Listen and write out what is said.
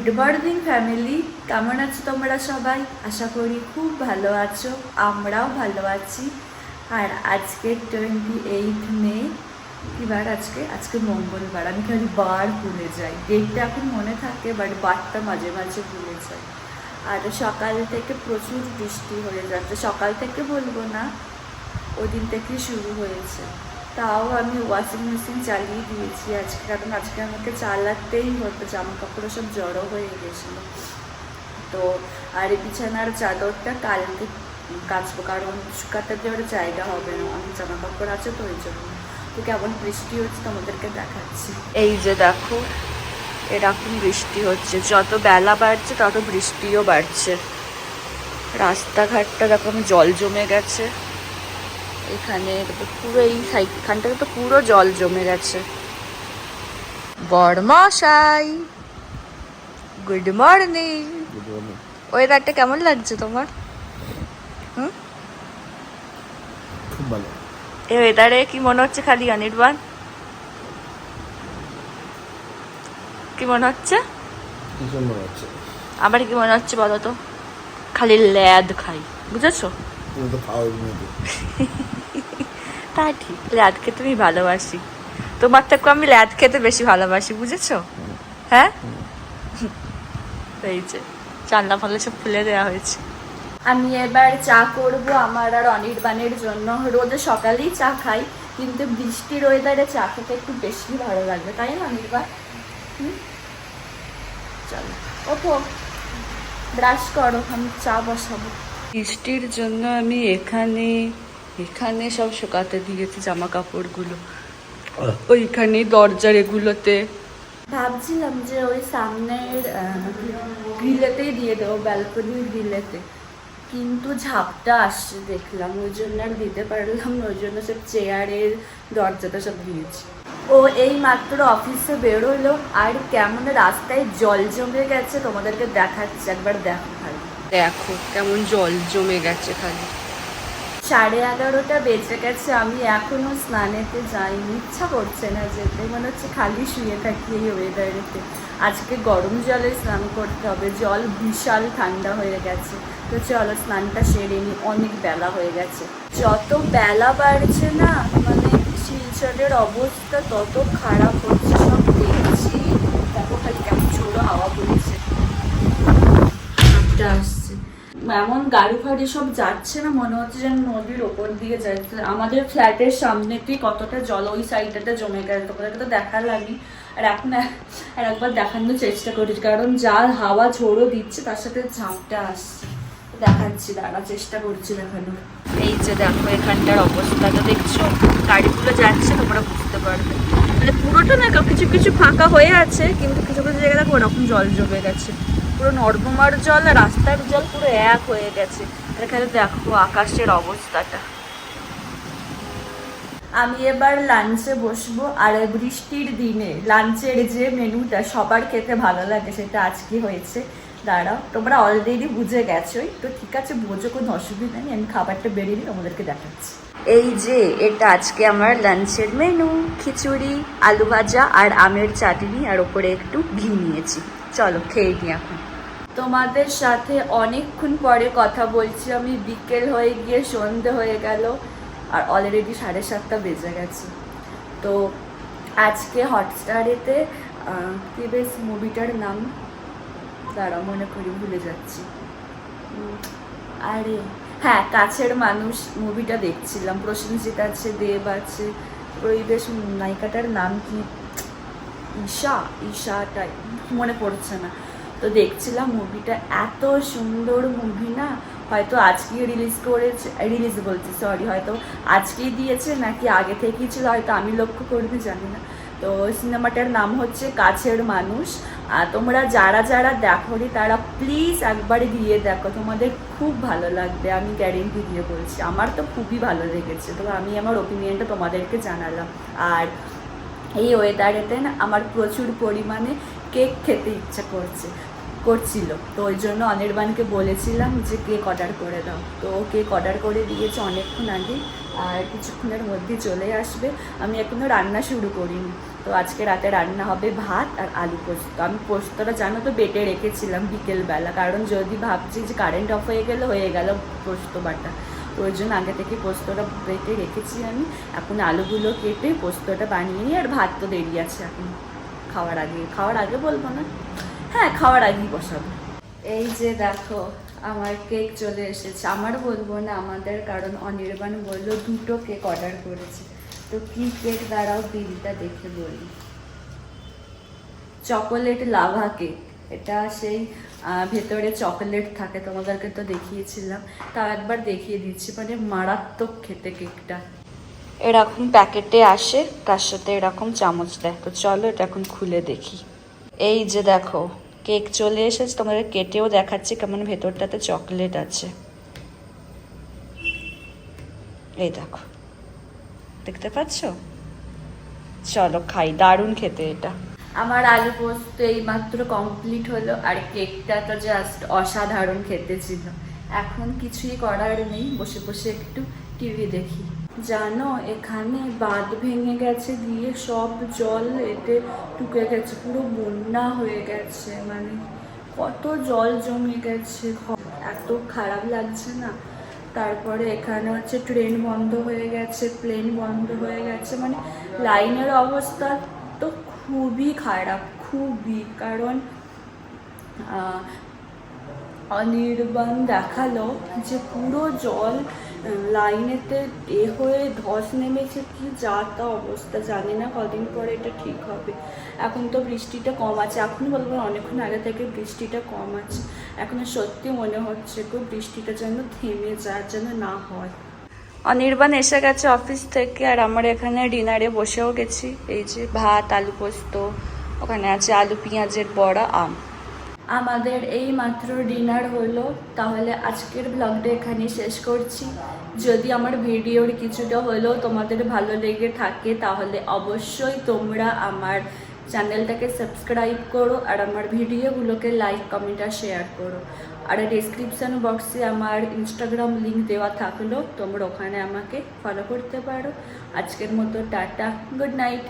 Good morning family কেমন আছো তোমরা সবাই? আশা করি খুব ভালো আছো, আমরাও ভালো আছি। আর আজকে টোয়েন্টি এইট মে কিবার আজকে আজকে মঙ্গলবার। আমি খালি বার ভুলে যাই। ডেটটা এখন মনে থাকে বাট বারটা মাঝে মাঝে ভুলে যাই। আর সকাল থেকে প্রচুর বৃষ্টি হয়ে যাচ্ছে। সকাল থেকে বলব না, ওদিন থেকে শুরু হয়েছে। তাও আমি ওয়াশিং মেশিন চালিয়ে দিয়েছি। আজকে কারণ আজকে আমাকে চালাতেই হতো জামা কাপড় সব জড়ো হয়ে গেছিল। তো আর বিছানার চাদরটা কালকে কাচবো, কারণ শুকাতে দেওয়ার জায়গা হবে না। অনেক জামা কাপড় আছে তো ওই জন্য। তো কেমন বৃষ্টি হচ্ছে তোমাদেরকে দেখাচ্ছি। এই যে দেখো, এরকম বৃষ্টি হচ্ছে। যত বেলা বাড়ছে, তত বৃষ্টিও বাড়ছে। রাস্তাঘাটটা দেখো জল জমে গেছে। এখানে তো পুরো এই সাইডখানটাতে তো পুরো জল জমে গেছে। বড়মশাই গুড মর্নিং ওয়েদারটা কেমন লাগছে তোমার? হুম? খুব ভালো। এই ওয়েদারে কি মনে হচ্ছে খালি অনির্বাণ? কি মনে হচ্ছে? আবার কি মনে হচ্ছে বলো তো? খালি ল্যাদ খাই বুঝেছ? তো ঠিক ল্যাদ খেতে আমি ভালোবাসি। তোমার থেকে আমি ল্যাদ খেতে বেশি ভালোবাসি বুঝেছ? হ্যাঁ? এই যে জানলা ফানলা সব খুলে দেওয়া হয়েছে। আমি এবার চা করব আমার আর অনির্বাণের জন্য। রোদে সকালেই চা খাই কিন্তু বৃষ্টির ওয়েদারে চা খেতে একটু বেশি ভালো লাগবে তাই না অনির্বাণ? হুম? চলো ওঠো। ব্রাশ করো আমি চা বসাবো। বৃষ্টির জন্য আমি এখানে এখানে সব শুকাতে দিয়েছি জামা কাপড়গুলো ওইখানে দরজার এগুলোতে। ভাবছিলাম যে ওই সামনের গ্রিলেতেই দিয়ে দেবো ব্যালকনির গ্রিলেতে। কিন্তু ঝাপটা আসছে দেখলাম ওই জন্য আর দিতে পারলাম ওই জন্য সব চেয়ারের দরজাটা সব দিয়েছি ও এই মাত্র অফিসে বেরোলো আর কেমন রাস্তায় জল জমে গেছে তোমাদেরকে দেখাচ্ছে একবার দেখো খালি। দেখো কেমন জল জমে গেছে খালি। সাড়ে এগারোটা বেজে গেছে, আমি এখনও স্নানেতে যাইনি। ইচ্ছা করছে না যেতে, মনে হচ্ছে খালি শুয়ে থাকি এই ওয়েদারেতে আজকে গরম জলে স্নান করতে হবে, জল বিশাল ঠান্ডা হয়ে গেছে। তো চলো স্নানটা সেরে নি, অনেক বেলা হয়ে গেছে। যত বেলা বাড়ছে না মানে শিলচরের অবস্থা তত খারাপ হচ্ছে, সব দেখছি। দেখো খালি কেমন ছোটো হাওয়া হাঁটতে আসছে। এমন গাড়ি ফাড়ি সব যাচ্ছে না, মনে হচ্ছে যেন নদীর ওপর দিয়ে যাচ্ছে। আমাদের ফ্ল্যাটের সামনে সামনেতেই কতটা জল, ওই সাইডটাতে জমে গেছে, তোমাদেরকে তো দেখালামই আর এখন আর একবার দেখানোর চেষ্টা করি, কারণ যার হাওয়া ঝোড়ো দিচ্ছে, তার সাথে ঝাঁপটা আসছে। দেখাচ্ছি দাঁড়া চেষ্টা করছি দেখানোর। এই যে দেখো এখানটার অবস্থাটা দেখছ গাড়িগুলো যাচ্ছে তোমরা বুঝতে পারবে। মানে পুরোটা না কিছু কিছু ফাঁকা হয়ে আছে কিন্তু কিছু কিছু জায়গায় দেখো ওরকম জল জমে গেছে। পুরো নর্দমার জল আর রাস্তার জল পুরো এক হয়ে গেছে। এখানে দেখো আকাশের অবস্থাটা। আমি এবার লাঞ্চে বসবো আর বৃষ্টির দিনে লাঞ্চের যে মেনুটা সবার খেতে ভালো লাগে সেটা আজকে হয়েছে দাঁড়াও তোমরা অলরেডি বুঝে গেছোই তো ঠিক আছে বোঝো কোনো অসুবিধা নেই আমি খাবারটা বেরিয়ে নিয়ে তোমাদেরকে দেখাচ্ছি। এই যে এটা আজকে আমার লাঞ্চের মেনু খিচুড়ি আলু ভাজা আর আমের চাটনি আর ওপরে একটু ঘি নিয়েছি। চলো খেয়ে নিই এখন। তোমাদের সাথে অনেকক্ষণ পরে কথা বলছি আমি বিকেল হয়ে গিয়ে সন্ধে হয়ে গেল আর অলরেডি সাড়ে সাতটা বেজে গেছে। তো আজকে হটস্টারেতে কি বেশ মুভিটার নাম? দাঁড়া মনে করি ভুলে যাচ্ছি। আরে হ্যাঁ কাছের মানুষ মুভিটা দেখছিলাম। প্রসেনজিৎ আছে, দেব আছে ওই বেশ নায়িকাটার নাম কি? ঈশা, ঈশাটাই, মনে পড়ছে না। তো দেখছিলাম মুভিটা, এত সুন্দর মুভি না? হয়তো আজকেই রিলিজ করেছে রিলিজ বলছি সরি হয়তো আজকেই দিয়েছে নাকি আগে থেকেই ছিল, হয়তো আমি লক্ষ্য করবি জানি না। তো সিনেমাটার নাম হচ্ছে কাছের মানুষ। আর তোমরা যারা যারা দেখোনি, তারা প্লিজ একবার গিয়ে দেখো। তোমাদের খুব ভালো লাগবে, আমি গ্যারেন্টি দিয়ে বলছি। আমার তো খুবই ভালো লেগেছে। তো আমি আমার ওপিনিয়নটা তোমাদেরকে জানালাম। আর এই ওয়েদারেতে না আমার প্রচুর পরিমাণে কেক খেতে ইচ্ছা করছে। করছিল। তো ওই জন্য অনির্বাণকে বলেছিলাম যে কেক অর্ডার করে দাও? তো কেক অর্ডার করে দিয়েছে অনেকক্ষণ আগে। আর কিছুক্ষণের মধ্যে চলে আসবে। আমি এখনও রান্না শুরু করিনি। তো আজকে রাতে রান্না হবে ভাত আর আলু পোস্ত। আমি পোস্তটা জানো তো বেটে রেখেছিলাম বিকেলবেলা। কারণ যদি ভাবছি যে কারেন্ট অফ হয়ে গেলে, হয়ে গেল পোস্ত বাটা। ওই জন্য আগে থেকে পোস্তটা বেটে রেখেছি আমি। এখন আলুগুলো কেটে পোস্তটা বানিয়ে নিই আর ভাত তো দেরি আছে এখন। খাওয়ার আগে খাওয়ার আগে বলব না। হ্যাঁ খাওয়ার আগেই বসাবো। এই যে দেখো, আমার কেক চলে এসেছে। আমার বলব না, আমাদের কারণ অনির্বাণ বলল দুটো কেক অর্ডার করেছে। তো কি কেক? দাঁড়াও বিলটা দেখে বলি। Chocolate lava cake. এটা সেই ভেতরে চকোলেট থাকে, তোমাদেরকে তো দেখিয়েছিলাম। তাও একবার দেখিয়ে দিচ্ছি মানে মারাত্মক খেতে কেকটা। এরকম প্যাকেটে আসে, তার সাথে এরকম চামচ দেয়। তো চলো এটা এখন খুলে দেখি। এই যে দেখো, কেক চলে এসেছে, তোমাদের কেটেও দেখাচ্ছি কেমন ভেতরটাতে চকলেট আছে। এই দেখো, দেখতে পাচ্ছ? চলো খাই, দারুণ খেতে এটা। আমার আলু পোস্ত এইমাত্র কমপ্লিট হলো, আর কেকটা তো জাস্ট অসাধারণ খেতে ছিল। এখন কিছুই করার নেই, বসে বসে একটু টিভি দেখি। জানো, এখানে বাঁধ ভেঙে গেছে দিয়ে সব জল এতে ঢুকে গেছে, পুরো বন্যা হয়ে গেছে মানে কত জল জমে গেছে এত খারাপ লাগছে না? তারপরে এখানে হচ্ছে ট্রেন বন্ধ হয়ে গেছে, প্লেন বন্ধ হয়ে গেছে মানে লাইনের অবস্থা তো খুবই খারাপ, খুবই, কারণ অনির্বাণ দেখাল যে পুরো জল লাইনেতে এ হয়ে ধস নেমেছে কি যা তা অবস্থা, জানি না কদিন পরে এটা ঠিক হবে। এখন তো বৃষ্টিটা কম আছে। এখন বলব অনেকক্ষণ আগে থেকে বৃষ্টিটা কম আছে। এখন সত্যি মনে হচ্ছে গো বৃষ্টিটা যেন থেমে যায়, যেন না হয়। অনির্বাণ এসে গেছে অফিস থেকে আর আমার এখানে ডিনারে বসেও গেছি। এই যে ভাত, আলু পোস্ত, ওখানে আছে আলু, পেঁয়াজের বড়া, আম। আমাদের এই মাত্র ডিনার হলো, তাহলে আজকের ব্লগটা এখানে শেষ করছি। যদি আমার ভিডিওর কিছুটা হলেও তোমাদের ভালো লেগে থাকে, তাহলে অবশ্যই তোমরা আমার চ্যানেলটাকে সাবস্ক্রাইব করো আর আমার ভিডিওগুলোকে লাইক কমেন্ট আর শেয়ার করো। আর ডিসক্রিপশন বক্সে আমার ইনস্টাগ্রাম লিংক দেওয়া থাকল, তোমরা ওখানে আমাকে ফলো করতে পারো। আজকের মতো টাটা গুড নাইট